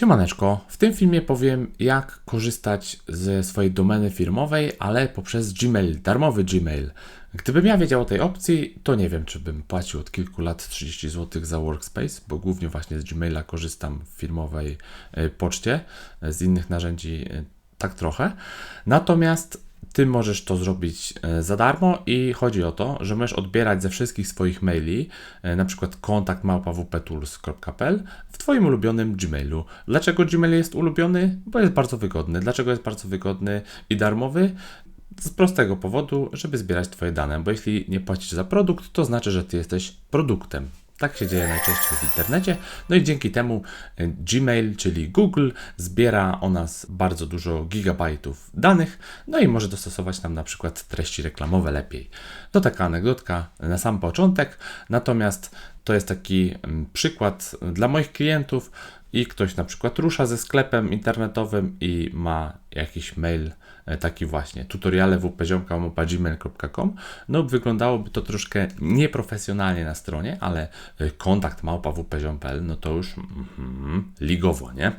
Siemaneczko, w tym filmie powiem jak korzystać ze swojej domeny firmowej, ale poprzez Gmail, darmowy Gmail. Gdybym ja wiedział o tej opcji, to nie wiem, czy bym płacił od kilku lat 30 zł za Workspace, bo głównie właśnie z Gmaila korzystam w firmowej e, poczcie, z innych narzędzi e, tak trochę. Natomiast ty możesz to zrobić e, za darmo i chodzi o to, że możesz odbierać ze wszystkich swoich maili, e, na przykład kontakt małpawptools.pl w Twoim ulubionym Gmailu. Dlaczego Gmail jest ulubiony? Bo jest bardzo wygodny. Dlaczego jest bardzo wygodny i darmowy? Z prostego powodu, żeby zbierać Twoje dane, bo jeśli nie płacisz za produkt, to znaczy, że Ty jesteś produktem. Tak się dzieje najczęściej w internecie. No i dzięki temu e, Gmail, czyli Google, zbiera o nas bardzo dużo gigabajtów danych, no i może dostosować nam na przykład treści reklamowe lepiej. To taka anegdotka na sam początek, natomiast to jest taki mm, przykład dla moich klientów i ktoś na przykład rusza ze sklepem internetowym i ma jakiś mail E, taki właśnie tutoriale wpziomka.gmail.com no wyglądałoby to troszkę nieprofesjonalnie na stronie, ale e, kontakt małpa wpziom.pl no to już mm, ligowo, nie?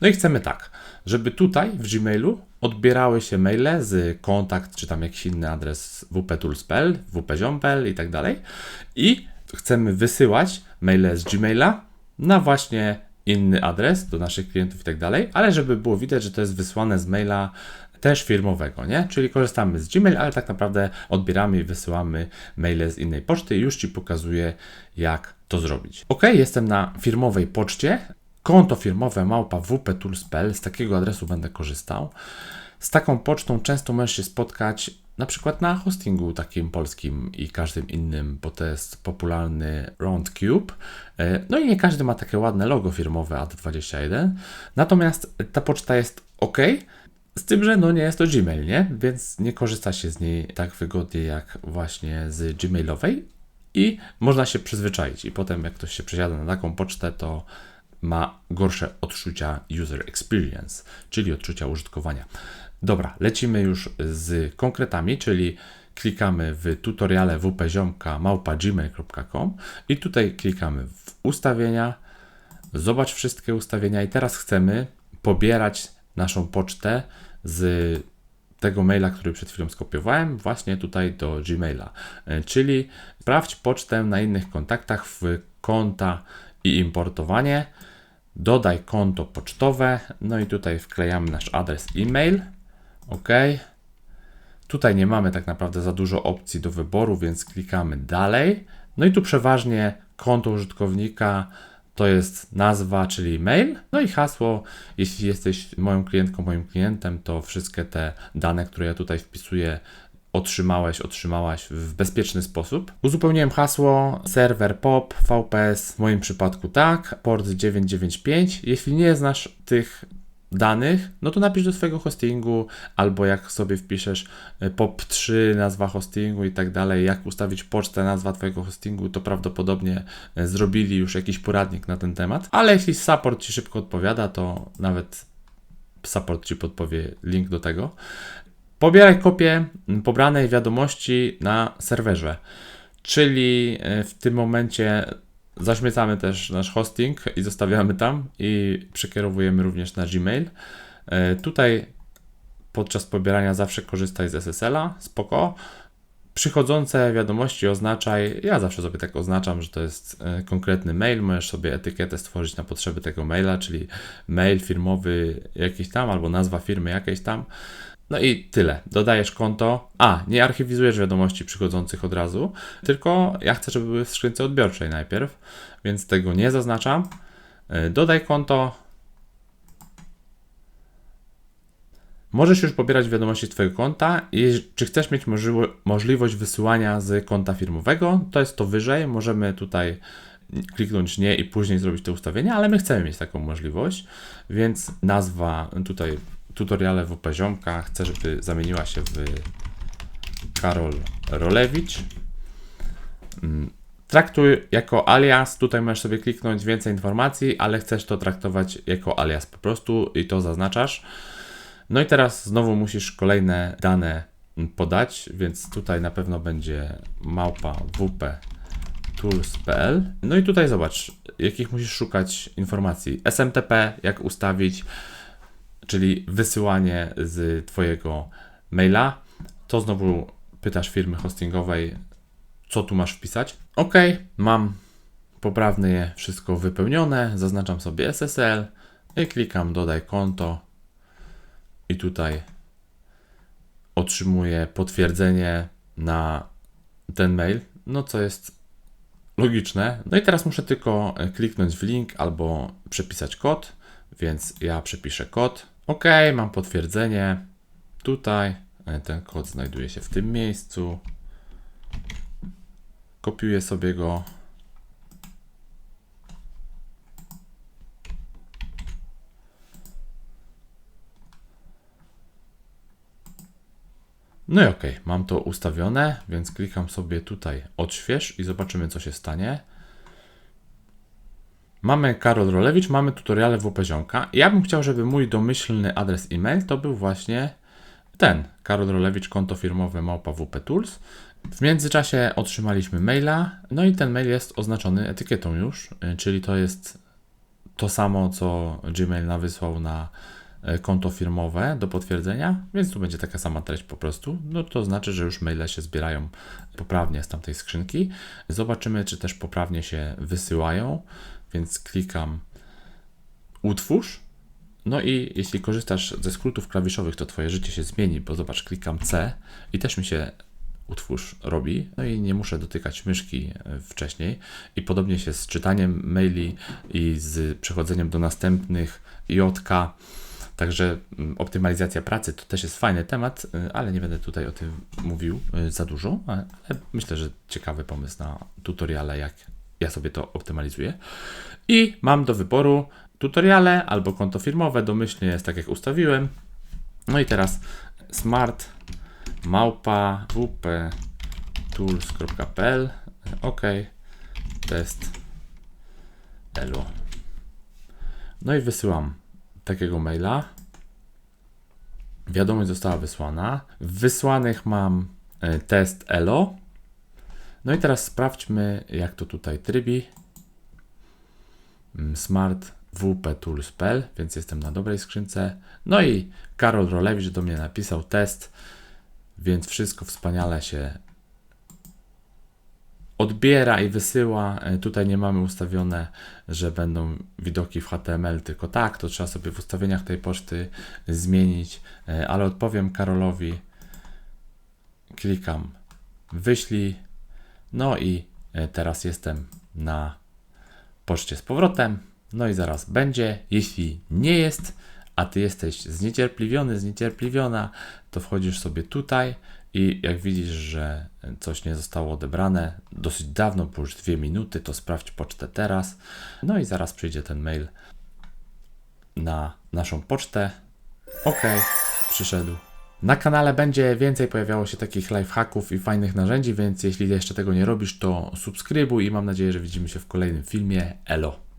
No i chcemy tak, żeby tutaj w Gmailu odbierały się maile z kontakt, czy tam jakiś inny adres wptools.pl, wpziom.pl i tak dalej i chcemy wysyłać maile z Gmaila na właśnie inny adres do naszych klientów i tak dalej, ale żeby było widać, że to jest wysłane z maila też firmowego, nie? Czyli korzystamy z Gmail, ale tak naprawdę odbieramy i wysyłamy maile z innej poczty już Ci pokazuję, jak to zrobić. Ok, jestem na firmowej poczcie. Konto firmowe małpa wptools.pl, z takiego adresu będę korzystał. Z taką pocztą często możesz się spotkać na przykład na hostingu takim polskim i każdym innym, bo to jest popularny RoundCube. E, no i nie każdy ma takie ładne logo firmowe AD21. Natomiast ta poczta jest ok. Z tym, że no nie jest to Gmail, nie? Więc nie korzysta się z niej tak wygodnie jak właśnie z Gmailowej i można się przyzwyczaić. I potem, jak ktoś się przesiada na taką pocztę, to ma gorsze odczucia user experience, czyli odczucia użytkowania. Dobra, lecimy już z konkretami, czyli klikamy w tutoriale wpziomka i tutaj klikamy w ustawienia, zobacz wszystkie ustawienia i teraz chcemy pobierać naszą pocztę z tego maila, który przed chwilą skopiowałem, właśnie tutaj do Gmaila. E, czyli sprawdź pocztę na innych kontaktach w konta i importowanie. Dodaj konto pocztowe, no i tutaj wklejamy nasz adres e-mail. OK. Tutaj nie mamy tak naprawdę za dużo opcji do wyboru, więc klikamy dalej. No i tu przeważnie konto użytkownika to jest nazwa, czyli mail, no i hasło. Jeśli jesteś moją klientką, moim klientem, to wszystkie te dane, które ja tutaj wpisuję, otrzymałeś, otrzymałaś w bezpieczny sposób. Uzupełniłem hasło serwer POP, VPS, w moim przypadku tak, port 995. Jeśli nie znasz tych danych, no to napisz do swojego hostingu, albo jak sobie wpiszesz e, POP3, nazwa hostingu i tak dalej, jak ustawić pocztę, nazwa Twojego hostingu, to prawdopodobnie e, zrobili już jakiś poradnik na ten temat. Ale jeśli support Ci szybko odpowiada, to nawet support Ci podpowie link do tego. Pobieraj kopię pobranej wiadomości na serwerze. Czyli e, w tym momencie Zaśmiecamy też nasz hosting i zostawiamy tam i przekierowujemy również na Gmail. E, tutaj podczas pobierania zawsze korzystaj z SSL-a, spoko. Przychodzące wiadomości oznaczaj, ja zawsze sobie tak oznaczam, że to jest e, konkretny mail, możesz sobie etykietę stworzyć na potrzeby tego maila, czyli mail firmowy jakiś tam, albo nazwa firmy jakiejś tam. No i tyle. Dodajesz konto. A, nie archiwizujesz wiadomości przychodzących od razu, tylko ja chcę, żeby były w skrzynce odbiorczej najpierw, więc tego nie zaznaczam. E, dodaj konto. Możesz już pobierać wiadomości z Twojego konta. I czy chcesz mieć możliwość wysyłania z konta firmowego, to jest to wyżej. Możemy tutaj kliknąć nie i później zrobić te ustawienia, ale my chcemy mieć taką możliwość, więc nazwa tutaj tutoriale w poziomka chcę, żeby zamieniła się w Karol Rolewicz. Mm, traktuj jako alias, tutaj możesz sobie kliknąć więcej informacji, ale chcesz to traktować jako alias po prostu i to zaznaczasz. No i teraz znowu musisz kolejne dane podać, więc tutaj na pewno będzie małpa WP wupetools.pl. No i tutaj zobacz, jakich musisz szukać informacji. SMTP, jak ustawić, czyli wysyłanie z Twojego maila. To znowu pytasz firmy hostingowej, co tu masz wpisać. OK, mam poprawnie wszystko wypełnione. Zaznaczam sobie SSL i klikam dodaj konto. I tutaj otrzymuję potwierdzenie na ten mail, no co jest logiczne. No i teraz muszę tylko kliknąć w link albo przepisać kod, więc ja przepiszę kod. OK, mam potwierdzenie. Tutaj e, ten kod znajduje się w tym miejscu. Kopiuję sobie go. No i ok, mam to ustawione, więc klikam sobie tutaj odśwież i zobaczymy co się stanie. Mamy Karol Rolewicz, mamy tutoriale WP Ziomka. Ja bym chciał, żeby mój domyślny adres e-mail to był właśnie ten, Karol Rolewicz, konto firmowe małpa WP Tools. W międzyczasie otrzymaliśmy maila, no i ten mail jest oznaczony etykietą już, y, czyli to jest to samo, co Gmail nam wysłał na e, konto firmowe do potwierdzenia, więc tu będzie taka sama treść po prostu. No to znaczy, że już maile się zbierają poprawnie z tamtej skrzynki. Zobaczymy, czy też poprawnie się wysyłają, więc klikam utwórz. No i jeśli korzystasz ze skrótów klawiszowych, to Twoje życie się zmieni, bo zobacz, klikam C i też mi się utwórz robi, no i nie muszę dotykać myszki e, wcześniej. I podobnie się z czytaniem maili i z przechodzeniem do następnych JK. Także mm, optymalizacja pracy to też jest fajny temat, y, ale nie będę tutaj o tym mówił y, za dużo, ale myślę, że ciekawy pomysł na tutoriale, jak ja sobie to optymalizuję. I mam do wyboru tutoriale albo konto firmowe, domyślnie jest tak jak ustawiłem. No i teraz smart małpa wp-tools.pl ok test elo. No i wysyłam takiego maila. Wiadomość została wysłana. W wysłanych mam e, test elo no i teraz sprawdźmy jak to tutaj trybi Mm, smart wp-tools.pl więc jestem na dobrej skrzynce no i Karol Rolewicz do mnie napisał test więc wszystko wspaniale się odbiera i wysyła. E, Tutaj nie mamy ustawione, że będą widoki w HTML, tylko tak, to trzeba sobie w ustawieniach tej poczty zmienić, E, ale odpowiem Karolowi. Klikam wyślij. No i e, teraz jestem na poczcie z powrotem. No i zaraz będzie. Jeśli nie jest, a ty jesteś zniecierpliwiony, zniecierpliwiona, to wchodzisz sobie tutaj i jak widzisz, że coś nie zostało odebrane dosyć dawno, bo już dwie minuty, to sprawdź pocztę teraz. No i zaraz przyjdzie ten mail na naszą pocztę. Ok, przyszedł. Na kanale będzie więcej pojawiało się takich lifehacków i fajnych narzędzi, więc jeśli jeszcze tego nie robisz, to subskrybuj i mam nadzieję, że widzimy się w kolejnym filmie. Elo!